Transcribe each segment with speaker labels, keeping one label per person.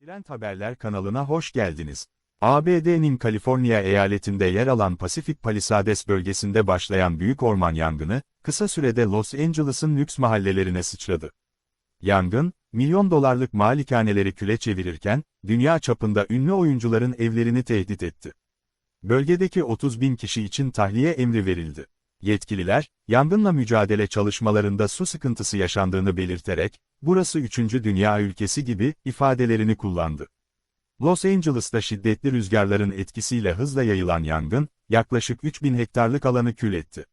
Speaker 1: Trend Haberler kanalına hoş geldiniz. ABD'nin Kaliforniya eyaletinde yer alan Pacific Palisades bölgesinde başlayan büyük orman yangını, kısa sürede Los Angeles'ın lüks mahallelerine sıçradı. Yangın, milyon dolarlık malikaneleri küle çevirirken, dünya çapında ünlü oyuncuların evlerini tehdit etti. Bölgedeki 30 bin kişi için tahliye emri verildi. Yetkililer, yangınla mücadele çalışmalarında su sıkıntısı yaşandığını belirterek, burası 3. dünya ülkesi gibi, ifadelerini kullandı. Los Angeles'ta şiddetli rüzgarların etkisiyle hızla yayılan yangın, yaklaşık 3000 hektarlık alanı kül etti.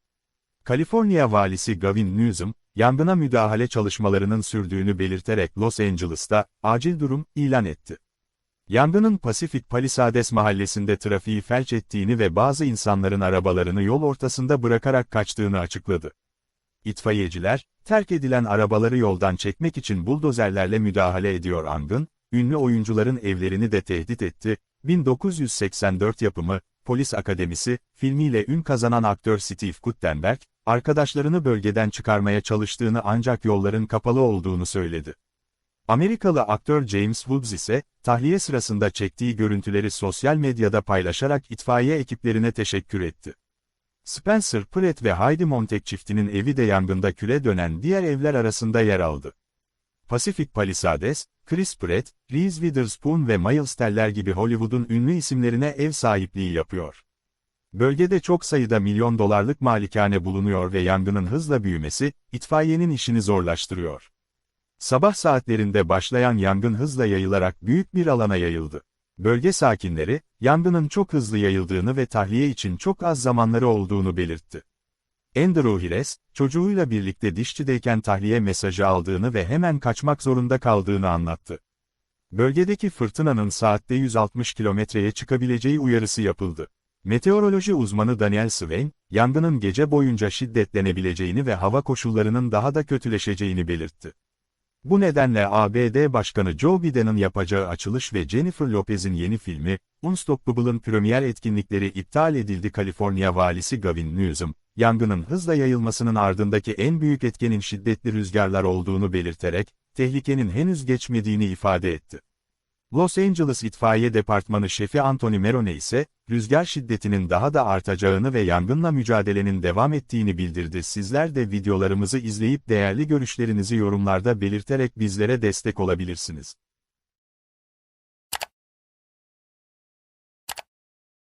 Speaker 1: Kaliforniya valisi Gavin Newsom, yangına müdahale çalışmalarının sürdüğünü belirterek Los Angeles'ta, acil durum, ilan etti. Yangının Pacific Palisades mahallesinde trafiği felç ettiğini ve bazı insanların arabalarını yol ortasında bırakarak kaçtığını açıkladı. İtfaiyeciler, terk edilen arabaları yoldan çekmek için buldozerlerle müdahale ediyor Angın, ünlü oyuncuların evlerini de tehdit etti, 1984 yapımı, Polis Akademisi, filmiyle ün kazanan aktör Steve Guttenberg, arkadaşlarını bölgeden çıkarmaya çalıştığını ancak yolların kapalı olduğunu söyledi. Amerikalı aktör James Woods ise, tahliye sırasında çektiği görüntüleri sosyal medyada paylaşarak itfaiye ekiplerine teşekkür etti. Spencer Pratt ve Heidi Montag çiftinin evi de yangında küle dönen diğer evler arasında yer aldı. Pacific Palisades, Chris Pratt, Reese Witherspoon ve Miles Teller gibi Hollywood'un ünlü isimlerine ev sahipliği yapıyor. Bölgede çok sayıda milyon dolarlık malikane bulunuyor ve yangının hızla büyümesi, itfaiyenin işini zorlaştırıyor. Sabah saatlerinde başlayan yangın hızla yayılarak büyük bir alana yayıldı. Bölge sakinleri, yangının çok hızlı yayıldığını ve tahliye için çok az zamanları olduğunu belirtti. Andrew Hires, çocuğuyla birlikte dişçideyken tahliye mesajı aldığını ve hemen kaçmak zorunda kaldığını anlattı. Bölgedeki fırtınanın saatte 160 kilometreye çıkabileceği uyarısı yapıldı. Meteoroloji uzmanı Daniel Swain, yangının gece boyunca şiddetlenebileceğini ve hava koşullarının daha da kötüleşeceğini belirtti. Bu nedenle ABD Başkanı Joe Biden'ın yapacağı açılış ve Jennifer Lopez'in yeni filmi, Unstoppable'ın premier etkinlikleri iptal edildi Kaliforniya valisi Gavin Newsom, yangının hızla yayılmasının ardındaki en büyük etkenin şiddetli rüzgarlar olduğunu belirterek, tehlikenin henüz geçmediğini ifade etti. Los Angeles İtfaiye Departmanı Şefi Anthony Merone ise, rüzgar şiddetinin daha da artacağını ve yangınla mücadelenin devam ettiğini bildirdi. Sizler de videolarımızı izleyip değerli görüşlerinizi yorumlarda belirterek bizlere destek olabilirsiniz.